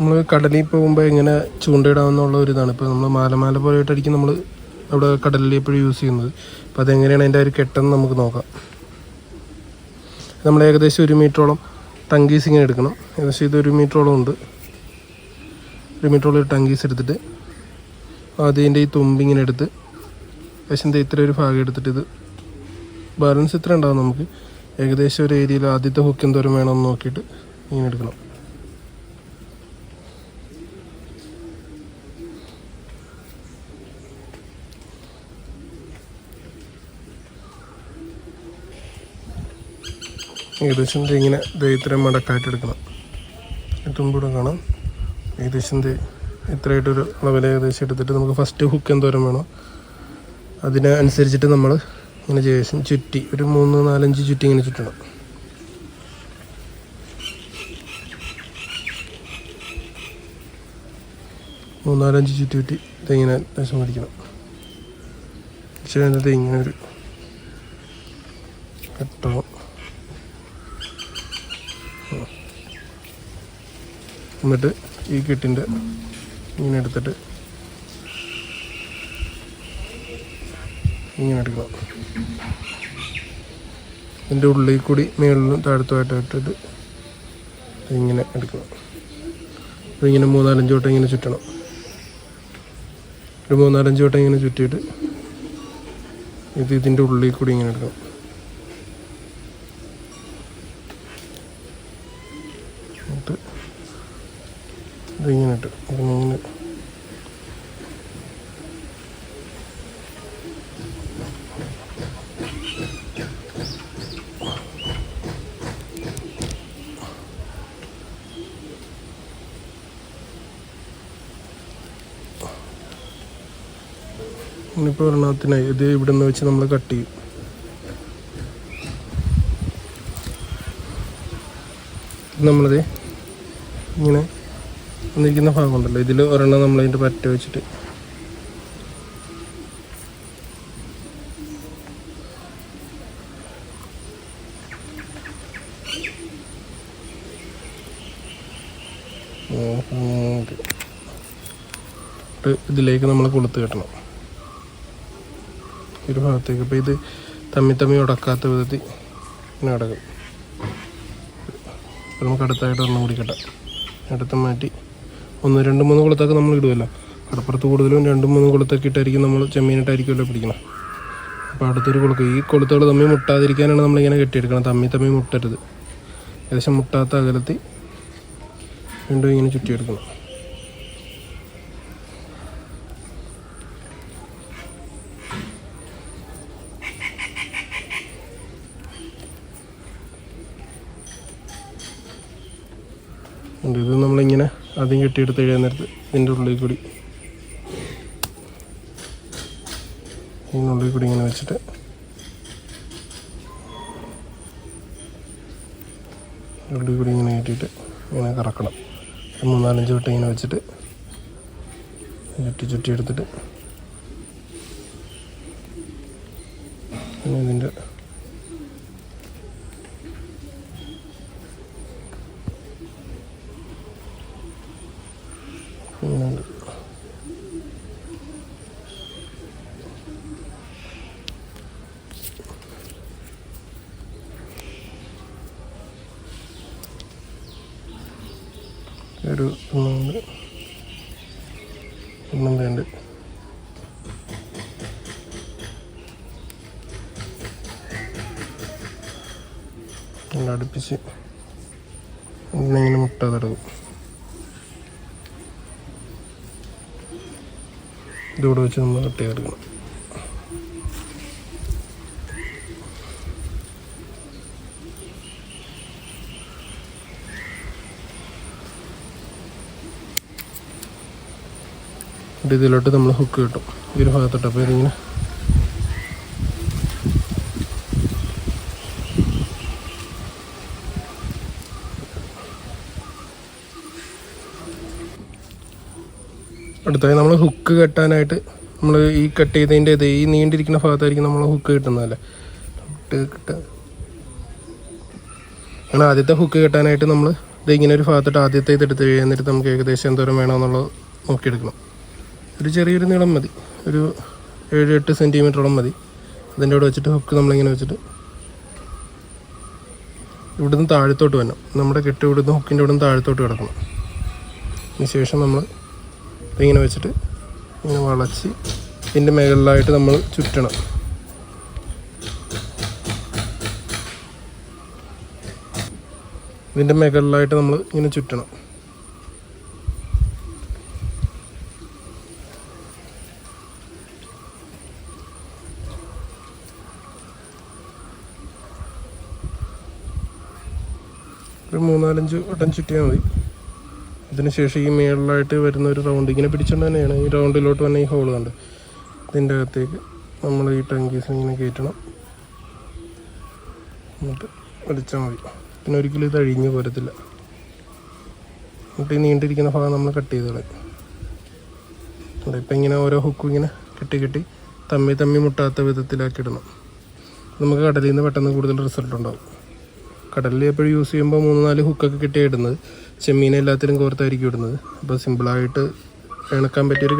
നമ്മൾ കടലിൽ പോകുമ്പോൾ എങ്ങനെ ചൂണ്ടയിടാമെന്നുള്ള ഒരു ഇതാണ്. ഇപ്പോൾ നമ്മൾ മാലമാല പോലെയായിട്ടായിരിക്കും നമ്മൾ അവിടെ കടലിൽ എപ്പോഴും യൂസ് ചെയ്യുന്നത്. അപ്പോൾ അതെങ്ങനെയാണ് അതിന്റെ ഒരു കെട്ടെന്ന് നമുക്ക് നോക്കാം. നമ്മൾ ഏകദേശം ഒരു മീറ്ററോളം ടങ്കീസ് ഇങ്ങനെ എടുക്കണം. ഏകദേശം ഇത് ഒരു മീറ്ററോളം ഉണ്ട്. ഒരു മീറ്ററോളം ടങ്കീസ് എടുത്തിട്ട് അതിന്റെ ഈ തുമ്പിങ്ങനെ എടുത്ത് ഏകദേശം ഇത്ര ഒരു ഭാഗം എടുത്തിട്ട് ഇത് ബാലൻസ് ഇത്ര ഉണ്ടാവും നമുക്ക്. ഏകദേശം ഒരു ഏരിയയിൽ ആദ്യത്തെ ഹുക്ക് എന്തോരം വേണമെന്ന് നോക്കിയിട്ട് ഇങ്ങനെ എടുക്കണം. ഏകദേശം ഇങ്ങനെ ഇത്രയും മടക്കായിട്ട് എടുക്കണം. എത്തുമ്പോഴും കാണാം. ഏകദേശം ഇത്രയായിട്ടൊരു അളവിൽ ഏകദേശം എടുത്തിട്ട് നമുക്ക് ഫസ്റ്റ് ഹുക്ക് എന്തോരം വേണോ? അതിനനുസരിച്ചിട്ട് നമ്മൾ ഇങ്ങനെ ശേഷം ചുറ്റി ഒരു മൂന്ന് നാലഞ്ച് ചുറ്റി ഇങ്ങനെ ചുറ്റണം. മൂന്നാലഞ്ച് ചുറ്റി ചുറ്റി തെങ്ങിനെ ദേശം പിടിക്കണം. പക്ഷേ ഇങ്ങനെ ഒരു കെട്ടോ എന്നിട്ട് ഈ കെട്ടിന്റെ ഇങ്ങനെ എടുത്തിട്ട് ഇങ്ങനെ എടുക്കണം. ഇതിന്റെ ഉള്ളിൽ കൂടി മേളിലും താഴത്തുമായിട്ട് ഇട്ടിട്ട് ഇങ്ങനെ എടുക്കണം. അപ്പോൾ ഇങ്ങനെ മൂന്നാലഞ്ച് വട്ടം ഇങ്ങനെ ചുറ്റണം. ഒരു മൂന്നാലഞ്ച് വട്ടം ഇങ്ങനെ ചുറ്റിയിട്ട് ഇത് ഇതിന്റെ ഉള്ളിൽ കൂടി ഇങ്ങനെ എടുക്കണം. എന്നിട്ട് ഇതിങ്ങനെ ഇട്ട് ഇതിങ്ങനെ ഇനിയിപ്പോൾ ഒരെണ്ണത്തിനായി ഇത് ഇവിടെ നിന്ന് വെച്ച് നമ്മൾ കട്ട് ചെയ്യും. നമ്മളത് ഇങ്ങനെ വന്നിരിക്കുന്ന ഭാഗമുണ്ടല്ലോ. ഇതിൽ ഒരെണ്ണം നമ്മൾ അതിന്റെ പറ്റ വെച്ചിട്ട്. ഇതിലേക്ക് നമ്മൾ കൊളുത്ത് കെട്ടണം. ഒരു ഭാഗത്തേക്ക്. അപ്പോൾ ഇത് തമ്മി തമ്മി ഉടക്കാത്ത വിധത്തിൽ ഇങ്ങനെ കിടക്കും നമുക്ക് അടുത്തായിട്ട് ഒരെണ്ണം കൂടി കെട്ടാം. അടുത്ത് മാറ്റി ഒന്ന് രണ്ട് മൂന്ന് കുളത്തൊക്കെ നമ്മൾ ഇടുമല്ലോ കടപ്പുറത്ത് കൂടുതലും രണ്ട് മൂന്ന് കുളത്തൊക്കെ ഇട്ടായിരിക്കും നമ്മൾ ചെമ്മീനിട്ടായിരിക്കുമല്ലോ പിടിക്കണം. അപ്പോൾ അടുത്തൊരു കുളക്ക്. ഈ കൊളുത്തുകൾ തമ്മിൽ മുട്ടാതിരിക്കാനാണ് നമ്മളിങ്ങനെ കെട്ടിയെടുക്കണം തമ്മി തമ്മി മുട്ടരുത്. ഏകദേശം മുട്ടാത്ത അകലത്തിൽ വീണ്ടും ഇങ്ങനെ ചുറ്റിയെടുക്കണം. ഇത് നമ്മളിങ്ങനെ ആദ്യം കെട്ടിയെടുത്ത് എഴുതാൻ ഇതിന്റെ ഉള്ളിൽ കൂടി. ഇതിനുള്ളിൽ കൂടി ഇങ്ങനെ വെച്ചിട്ട്. ഉള്ളിൽ കൂടി ഇങ്ങനെ കെട്ടിയിട്ട് ഇങ്ങനെ കറക്കണം. മൂന്നാലഞ്ച് വട്ടം ഇങ്ങനെ വെച്ചിട്ട് ചുറ്റി ചുറ്റി എടുത്തിട്ട്. ഇതിന്റെ ഒരു ഒന്നും വേണ്ട. അടുപ്പിച്ച്. ഇങ്ങനെ മുട്ട തടവും. ഇതോടെ വെച്ച് നമ്മൾ കട്ട് ചെയ്തെടുക്കണം ഇതിലോട്ട് നമ്മൾ ഹുക്ക് കിട്ടും. ഈ ഒരു ഭാഗത്തോട്ട്. അപ്പോൾ ഇതിങ്ങനെ അടുത്തായി നമ്മൾ ഹുക്ക് കെട്ടാനായിട്ട് നമ്മൾ ഈ കട്ട് ചെയ്തതിന്റെ ഇത് ഈ നീണ്ടിരിക്കുന്ന ഭാഗത്തായിരിക്കും നമ്മൾ ഹുക്ക് കിട്ടുന്നതല്ലേ? കിട്ടുക അങ്ങനെ ആദ്യത്തെ ഹുക്ക് കെട്ടാനായിട്ട് നമ്മൾ ഇത് ഇങ്ങനെ ഒരു ഭാഗത്തിട്ട് ആദ്യത്തെ ഇത് എടുത്ത് കഴിഞ്ഞിട്ട് നമുക്ക് ഏകദേശം എന്തോരം വേണമെന്നുള്ളത് നോക്കിയെടുക്കണം. ഒരു ചെറിയൊരു നീളം മതി. ഒരു ഏഴ് എട്ട് സെന്റിമീറ്ററോളം മതി. അതിന്റെ കൂടെ വെച്ചിട്ട് ഹുക്ക് നമ്മളിങ്ങനെ വെച്ചിട്ട് ഇവിടുന്ന് താഴത്തോട്ട് വരണം. നമ്മുടെ കെട്ട് ഇവിടുന്ന് ഹുക്കിന്റെ ഇവിടുന്ന് താഴത്തോട്ട് കിടക്കണം. അതിന് ശേഷം നമ്മൾ ഇതിങ്ങനെ വെച്ചിട്ട് ഇങ്ങനെ വളച്ച് ഇതിന്റെ മുകളിലായിട്ട് നമ്മൾ ചുറ്റണം. ഇതിന്റെ മുകളിലായിട്ട് നമ്മൾ ഇങ്ങനെ ചുറ്റണം. ഒരു മൂന്നാലഞ്ച് വട്ടം ചുറ്റിയാൽ മതി. അതിനുശേഷം ഈ മേളിലായിട്ട് വരുന്ന ഒരു റൗണ്ട് ഇങ്ങനെ പിടിച്ചുകൊണ്ട് തന്നെയാണ്. ഈ റൗണ്ടിലോട്ട് വന്നെ ഈ ഹോൾ കണ്ട്. ഇതിന്റെ അകത്തേക്ക് നമ്മൾ ഈ ടങ്കീസ് ഇങ്ങനെ കയറ്റണം എന്നിട്ട് വലിച്ചാൽ മതി. പിന്നെ ഒരിക്കലും ഇത് അഴിഞ്ഞു പോരത്തില്ല. എന്നിട്ട് ഈ നീണ്ടിരിക്കുന്ന ഭാഗം നമ്മൾ കട്ട് ചെയ്ത് കളയും ഇപ്പം ഇങ്ങനെ ഓരോ ഹുക്കും ഇങ്ങനെ കെട്ടി കെട്ടി തമ്മി തമ്മി മുട്ടാത്ത വിധത്തിലാക്കി ഇടണം. നമുക്ക് കടലിൽ നിന്ന് പെട്ടെന്ന് കൂടുതൽ റിസൾട്ട് ഉണ്ടാവും. കടലിൽ എപ്പോഴും യൂസ് ചെയ്യുമ്പോൾ മൂന്ന് നാല് ഹുക്കൊക്കെ കിട്ടിയാണ് ഇടുന്നത്. ചെമ്മീനെ എല്ലാത്തിലും കോർത്തായിരിക്കും ഇടുന്നത്. അപ്പോൾ സിമ്പിളായിട്ട് ഇണക്കാൻ പറ്റിയൊരു